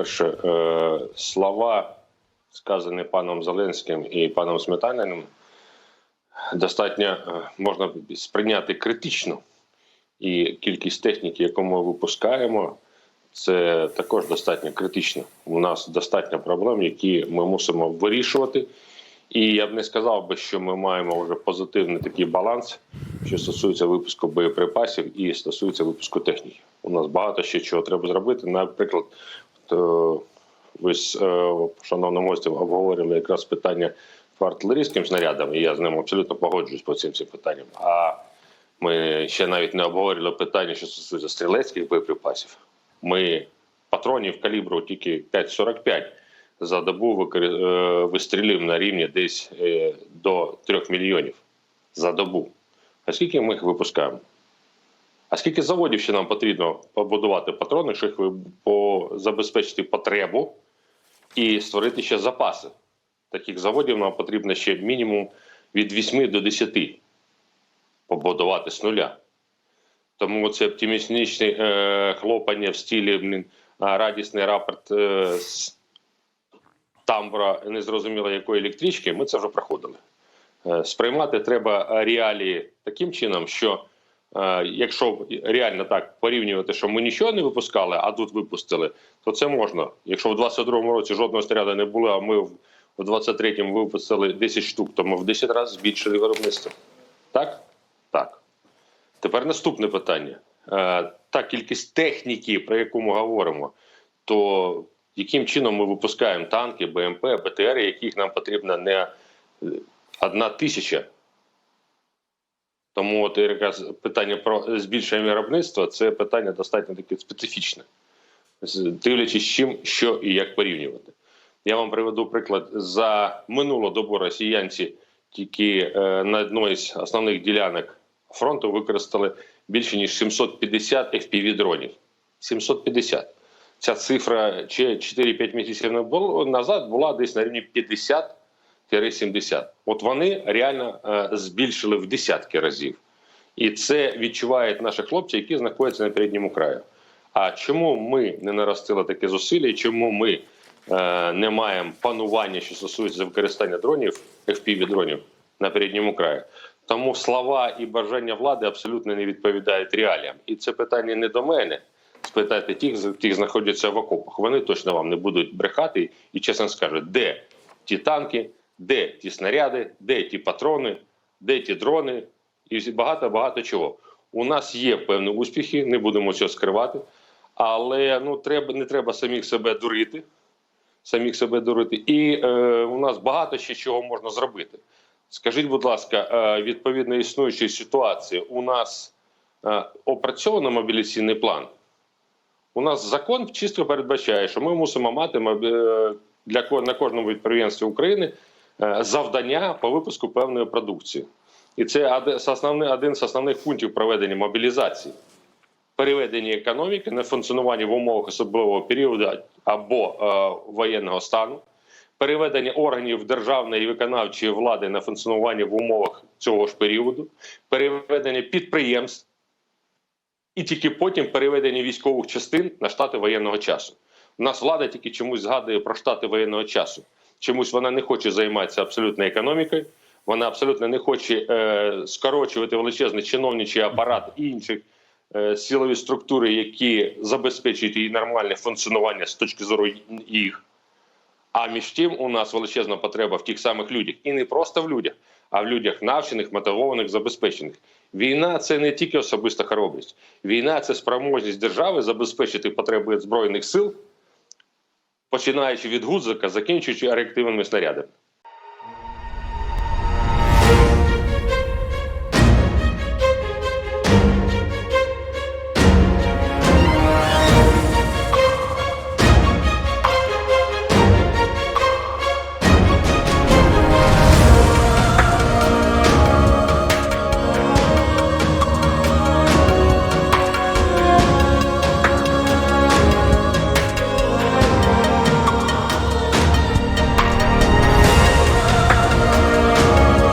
По-перше, е, слова, сказані паном Зеленським і паном Сметаниним, достатньо е, можна сприйняти критично. І кількість техніки, яку ми випускаємо, це також достатньо критично. У нас достатньо проблем, які ми мусимо вирішувати. І я б не сказав би, що ми маємо вже позитивний такий баланс, що стосується випуску боєприпасів і стосується випуску техніки. У нас багато ще чого треба зробити. Наприклад, ви з е, шановним гостем обговорили якраз питання по артилерійським снарядам, і я з ним абсолютно погоджуюсь по цим всім питанням. А ми ще навіть не обговорили питання, що стосується стрілецьких боєприпасів. Ми патронів калібру тільки 5,45 за добу е, вистрілюємо на рівні десь е, до 3 мільйонів за добу. А скільки ми їх випускаємо? А скільки заводів ще нам потрібно побудувати патрони, щоб забезпечити потребу і створити ще запаси? Таких заводів нам потрібно ще мінімум від 8 до 10 побудувати з нуля. Тому це оптимістичне е, хлопання в стилі радісний рапорт е, з тамбура незрозуміло якої електрички, ми це вже проходили. Е, сприймати треба реалії таким чином, що якщо реально так порівнювати, що ми нічого не випускали, а тут випустили, то це можна. Якщо в 22-му році жодного снаряду не було, а ми в в 23-му випустили 10 штук, то ми в 10 разів збільшили виробництво. Так? Так. Тепер наступне питання. Е, та кількість техніки, про яку ми говоримо, то яким чином ми випускаємо танки, БМП, БТР, яких нам потрібно не е, одна тисяча. Тому от якраз питання про збільшення виробництва це питання достатньо таке специфічне, дивлячись, чим, що і як порівнювати. Я вам приведу приклад за минулу добу росіянці тільки е, на одній з основних ділянок фронту використали більше ніж 750 fpv дронів. 750. Ця цифра ще 4-5 місяців назад була десь на рівні 50-70. От вони реально е, збільшили в десятки разів. І це відчувають наші хлопці, які знаходяться на передньому краю. А чому ми не наростили таке зусилля? Чому ми е, не маємо панування, що стосується використання дронів, fpv дронів на передньому краї? Тому слова і бажання влади абсолютно не відповідають реаліям. І це питання не до мене. Спитайте тих, тих знаходяться в окопах. Вони точно вам не будуть брехати і чесно скажуть, де ті танки, де ті снаряди, де ті патрони, де ті дрони, і багато багато чого. У нас є певні успіхи, не будемо цього скривати, але ну треба не треба самих себе дурити. Самих себе дурити. І е, у нас багато ще чого можна зробити. Скажіть, будь ласка, е, відповідно існуючої ситуації, у нас е, опрацьовано мобілізаційний план. У нас закон чітко передбачає, що ми мусимо мати мобі- е, для на кожному підприємстві України завдання по випуску певної продукції. І це один з основних пунктів проведення мобілізації. Переведення економіки на функціонування в умовах особливого періоду або е, воєнного стану, переведення органів державної і виконавчої влади на функціонування в умовах цього ж періоду, переведення підприємств і тільки потім переведення військових частин на штати воєнного часу. У нас влада тільки чомусь згадує про штати воєнного часу. Чомусь вона не хоче займатися абсолютно економікою. Вона абсолютно не хоче е, скорочувати величезний чиновничий апарат і інших е, силові структури, які забезпечують її нормальне функціонування з точки зору їх. А між тим у нас величезна потреба в тих самих людях, і не просто в людях, а в людях навчених, мотивованих, забезпечених. Війна це не тільки особиста хоробрість. Війна це спроможність держави забезпечити потреби збройних сил, починаючи від гудзика, закінчуючи реактивними снарядами.